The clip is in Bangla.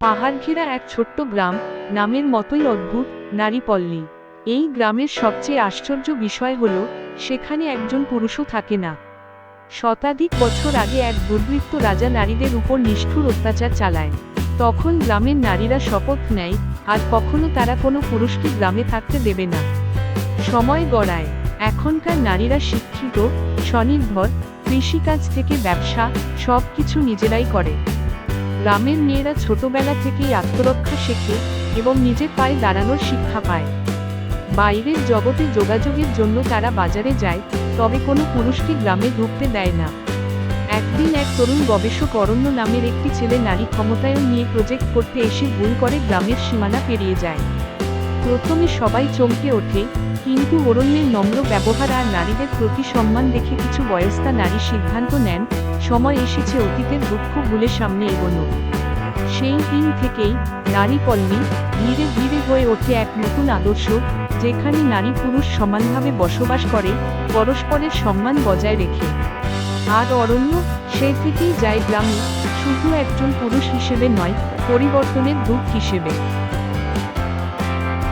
পাহাড় ঘেরা এক ছোট্ট গ্রাম, নামের মতোই অদ্ভুত নারীপল্লী এই গ্রামের সবচেয়ে আশ্চর্য বিষয় হল, সেখানে একজন পুরুষও থাকে না। শতাধিক বছর আগে এক দুর্বৃত্ত রাজা নারীদের উপর নিষ্ঠুর অত্যাচার চালায়। তখন গ্রামের নারীরা শপথ নেয়, আর কখনো তারা কোনো পুরুষকে গ্রামে থাকতে দেবে না। সময় গড়ায়। এখনকার নারীরা শিক্ষিত, স্বনির্ভর, কৃষিকাজ থেকে ব্যবসা সব কিছু নিজেরাই করে। গ্রামের মেয়েরা ছোটবেলা থেকেই আত্মরক্ষা শেখে এবং নিজের পায়ে দাঁড়ানোর শিক্ষা পায়। বাইরের জগতে যোগাযোগের জন্য তারা বাজারে যায়, তবে কোনো পুরুষকে গ্রামে ঢুকতে দেয় না। একদিন এক তরুণ গবেষক অরণ্য নামের একটি ছেলে নারী ক্ষমতায়ন নিয়ে প্রজেক্ট করতে এসে ভুল করে গ্রামের সীমানা পেরিয়ে যায়। প্রথমে সবাই চমকে ওঠে, কিন্তু অরণ্যের নম্র ব্যবহার আর নারীদের প্রতি সম্মান দেখে কিছু বয়স্তা নারী সিদ্ধান্ত নেন, সময় এসেছে অতীতের দুঃখ ভুলে সামনে এগোনো। সেই দিন থেকেই নারী পল্লী ধীরে ধীরে হয়ে ওঠে এক নতুন আদর্শ, যেখানে নারী পুরুষ সমানভাবে বসবাস করে, পরস্পরের সম্মান বজায় রেখে। আর অরণ্য, সে থেকেই যায় গ্রামে, শুধু একজন পুরুষ হিসেবে নয়, পরিবর্তনের দূত হিসেবে।